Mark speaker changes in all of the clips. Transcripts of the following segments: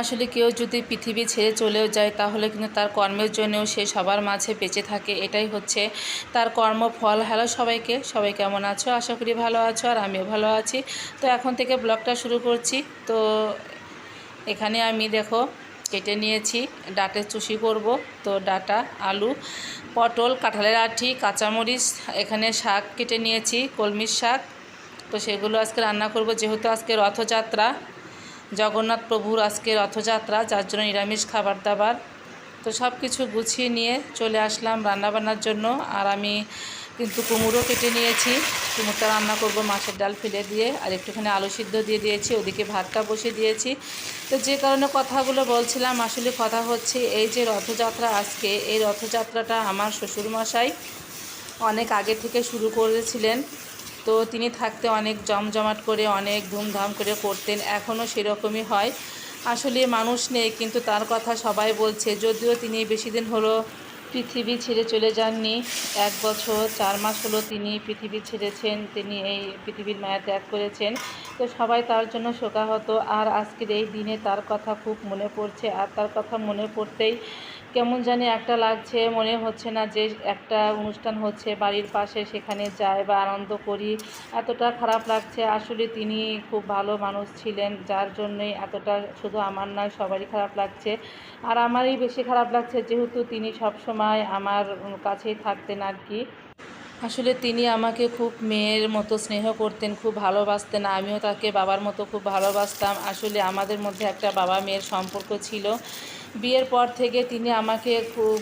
Speaker 1: আসলে কেউ যদি পৃথিবী ছেড়ে চলেও যায়, তাহলে কিন্তু তার কর্মের জন্যও সে সবার মাঝে বেঁচে থাকে। এটাই হচ্ছে তার কর্মফল। হ্যালো সবাইকে, সবাই কেমন আছো? আশা করি ভালো আছো আর আমিও ভালো আছি। তো এখন থেকে ব্লগটা শুরু করছি। তো এখানে আমি দেখো কেটে নিয়েছি ডাটের চুষি করব। তো ডাটা, আলু, পটল, কাঁঠালের আঠি কাঁচামরিচ, এখানে শাক কেটে নিয়েছি, কলমির শাক। তো সেগুলো আজকে রান্না করব। যেহেতু আজকে রথযাত্রা জগন্নাথ প্রভুর আজকে রথযাত্রা, যার জন্য নিরামিষ খাবার দাবার। তো সব কিছু গুছিয়ে নিয়ে চলে আসলাম রান্নাবান্নার জন্য। আর আমি কিন্তু কুমড়ো কেটে নিয়েছি। কুমড়োটা রান্না করব মাছের ডাল ফেলে দিয়ে। আর একটুখানি আলু সিদ্ধ দিয়ে দিয়েছি, ওদিকে ভাতটা বসে দিয়েছি। তো যে কারণে কথাগুলো বলছিলাম, আসলে কথা হচ্ছে এই যে রথযাত্রা আজকে, এই রথযাত্রাটা আমার শ্বশুরমশাই অনেক আগে থেকে শুরু করেছিলেন। তো তিনি থাকতে অনেক জমজমাট করে, অনেক ধুমধাম করে করতেন এখনও সেরকমই হয়। আসলে মানুষ নেই, কিন্তু তার কথা সবাই বলছে। যদিও তিনি বেশি দিন হলো পৃথিবী ছেড়ে চলে যাননি, এক বছর, চার মাস হলো তিনি পৃথিবী ছেড়েছেন, তিনি এই পৃথিবীর মায়া ত্যাগ করেছেন। তো সবাই তার জন্য শোকাহত। আর আজকের এই দিনে তার কথা খুব মনে পড়ছে। আর তার কথা মনে পড়তেই কেমন জানি একটা লাগছে, মনে হচ্ছে না যে একটা অনুষ্ঠান হচ্ছে, বাড়ির পাশে সেখানে যাই বা আনন্দ করি। এতটা খারাপ লাগছে। আসলে তিনি খুব ভালো মানুষ ছিলেন, যার জন্যই এতটা শুধু আমার নয়, সবারই খারাপ লাগছে। আর আমারই বেশি খারাপ লাগছে যেহেতু তিনি সব সময় আমার কাছেই থাকতেন আর কি। আসলে তিনি আমাকে খুব মেয়ের মতো স্নেহ করতেন, খুব ভালোবাসতেন। আমিও তাকে বাবার মতো খুব ভালোবাসতাম। আসলে আমাদের মধ্যে একটা বাবা মেয়ের সম্পর্ক ছিল। বিয়ের পর থেকে তিনি আমাকে খুব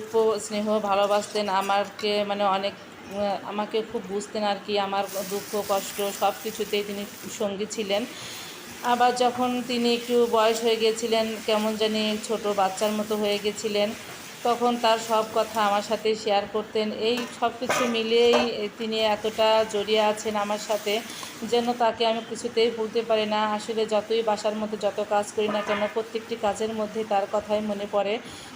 Speaker 1: স্নেহ ভালোবাসতেন, আমাকে মানে অনেক, আমাকে খুব বুঝতেন আর কি, আমার দুঃখ, কষ্ট সব কিছুতেই তিনি সঙ্গী ছিলেন। আবার যখন তিনি একটু বয়স হয়ে গিয়েছিলেন কেমন জানি ছোট বাচ্চার মতো হয়ে গেছিলেন তখন তার সব কথা আমার সাথে শেয়ার করতেন। এই সব কিছু মিলিয়েই তিনি এতটা জড়িয়ে আছেন আমার সাথে, যেন তাকে আমি কিছুতেই ভুলতে পারি না। আসলে যতই বাসার মধ্যে যত কাজ করি না কেন, প্রত্যেকটি কাজের মধ্যে তার কথাই মনে পড়ে।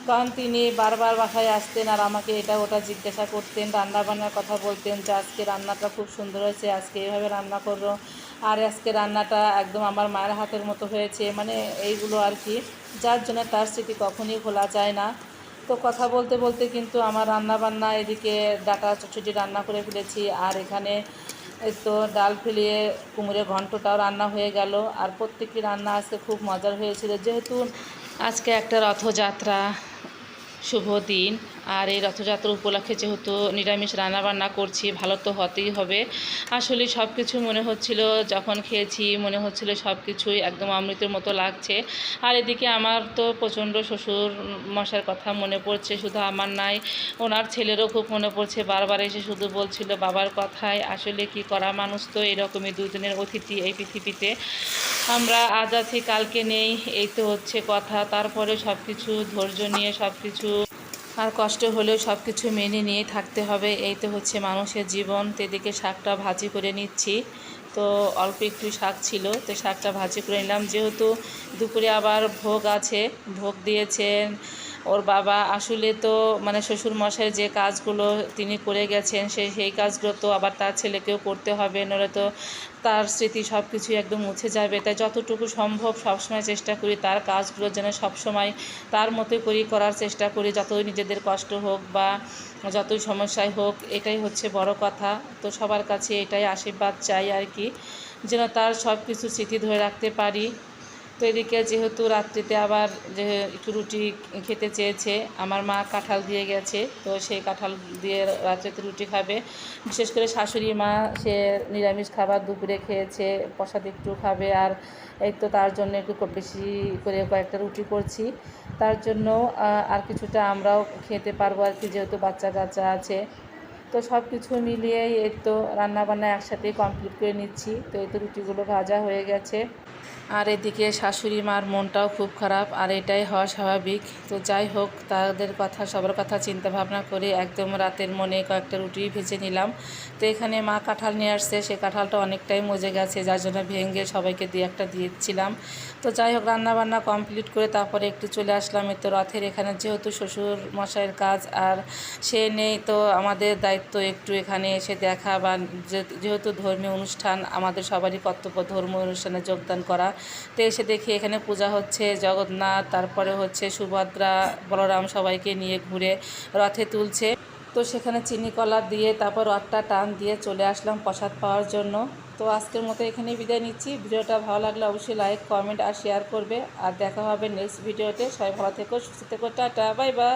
Speaker 1: কারণ তিনি বারবার বাসায় আসতেন আর আমাকে এটা ওটা জিজ্ঞাসা করতেন রান্না বান্নার কথা বলতেন যে, আজকে রান্নাটা খুব সুন্দর হয়েছে, আজকে এইভাবে রান্না করো। আর আজকে রান্নাটা একদম আমার মায়ের হাতের মতো হয়েছে মানে এইগুলো আর কি, যার জন্য তার স্মৃতি কখনই ভোলা যায় না। তো কথা বলতে বলতে কিন্তু আমার রান্না বান্না এদিকে ডাটা চটচটি রান্না করে ফেলেছি, আর এখানে তো ডাল ফেলিয়ে কুমড়ে ঘন্টটাও রান্না হয়ে গেল, আর প্রত্যেকটি রান্না আজকে খুব মজার হয়েছিল। যেহেতু আজকে একটা রথযাত্রা শুভ দিন। আর এই রথযাত্রা উপলক্ষে যেহেতু নিরামিষ রান্নাবান্না করছি, ভালো তো হতেই হবে। আসলে সব কিছু মনে হচ্ছিল যখন খেয়েছি, মনে হচ্ছিল সব কিছুই একদম অমৃতের মতো লাগছে। আর এদিকে আমার তো প্রচণ্ড শ্বশুর মশার কথা মনে পড়ছে, শুধু আমার নাই, ওনার ছেলেরও খুব মনে পড়ছে। বারবার এসে শুধু বলছিল, বাবার কথায় আসলে কি করা মানুষ তো? এরকমই দুদিনের অতিথি এই পৃথিবীতে। আমরা আজ আছি, কালকে নেই, এই তো হচ্ছে কথা। তারপরে সব কিছু ধৈর্য নিয়ে সব কিছু আর কষ্ট হলেও সব কিছু মেনে নিয়ে থাকতে হবে। এই তো হচ্ছে মানুষের জীবন। তেদিকে শাকটা ভাজি করে নিচ্ছি। তো অল্প একটু শাক ছিল, তো শাকটা ভাজি করে নিলাম। যেহেতু দুপুরে আবার ভোগ আছে, ভোগ দিয়েছেন ওর বাবা আসলে তো মানে শ্বশুর মশাইয়ের যে কাজগুলো তিনি করে গেছেন, সে সেই কাজগুলো তো আবার তার ছেলেকেও করতে হবে, নইলে তো তার স্মৃতি সব কিছুই একদম মুছে যাবে। তাই যতটুকু সম্ভব সবসময় চেষ্টা করি তার কাজগুলো যেন সবসময় তার মতোই করি, করার চেষ্টা করি, যতই নিজেদের কষ্ট হোক বা যতই সমস্যায় হোক, এটাই হচ্ছে বড় কথা। তো সবার কাছে এটাই আশীর্বাদ চাই আর কি, যেন তার সব কিছু স্মৃতি ধরে রাখতে পারি। তো এদিকে যেহেতু রাত্রিতে আবার যে একটু রুটি খেতে চেয়েছে, আমার মা কাঁঠাল দিয়ে গেছে, তো সেই কাঁঠাল দিয়ে রাত্রিতে রুটি খাবে। বিশেষ করে শাশুড়ি মা, সে নিরামিষ খাবার দুপুরে খেয়েছে, প্রসাদ একটু খাবে, আর এই তো তার জন্য একটু বেশি করে কয়েকটা রুটি করছি। তার জন্য আর কিছুটা আমরাও খেতে পারব আর কি, যেহেতু বাচ্চা কাচ্চা আছে। তো সব কিছু মিলিয়েই এই তো রান্নাবান্না একসাথেই কমপ্লিট করে নিচ্ছি। তো এই তো রুটিগুলো ভাজা হয়ে গেছে। আর এদিকে শাশুড়ি মার মনটাও খুব খারাপ, আর এটাই হওয়া স্বাভাবিক। তো যাই হোক, তাদের কথা, সবার কথা চিন্তা ভাবনা করে একদম রাতের মনে কয়েকটা রুটি ভেজে নিলাম। তো এখানে মা কাঁঠাল নিয়ে আসছে, সে কাঁঠালটা অনেকটাই মজে গেছে, যার জন্য ভেঙে সবাইকে দিয়ে একটা দিয়েছিলাম। তো যাই হোক, রান্নাবান্না কমপ্লিট করে তারপরে একটু চলে আসলাম। এই তো রথের এখানে যেহেতু শ্বশুর মশাইয়ের কাজ, আর সে নেই, তো আমাদের দায়িত্ব দায়িত্ব একটু এখানে এসে দেখা বা যেহেতু ধর্মীয় অনুষ্ঠান, আমাদের সবারই কর্তব্য ধর্মীয় অনুষ্ঠানে যোগদান করা। তো এসে দেখি এখানে পূজা হচ্ছে, জগন্নাথ, তারপরে হচ্ছে সুভদ্রা, বলরাম সবাইকে নিয়ে ঘুরে রথে তুলছে। তো সেখানে চিনি কলা দিয়ে, তারপর রথটা টান দিয়ে চলে আসলাম প্রসাদ পাওয়ার জন্য। তো আজকের মতো এখানে বিদায় নিচ্ছি। ভিডিওটা ভালো লাগলে অবশ্যই লাইক, কমেন্ট আর শেয়ার করবে। আর দেখা হবে নেক্সট ভিডিওতে। সবাই ভালো থেকো, সুস্থ থেকো, টাটা বাই বাই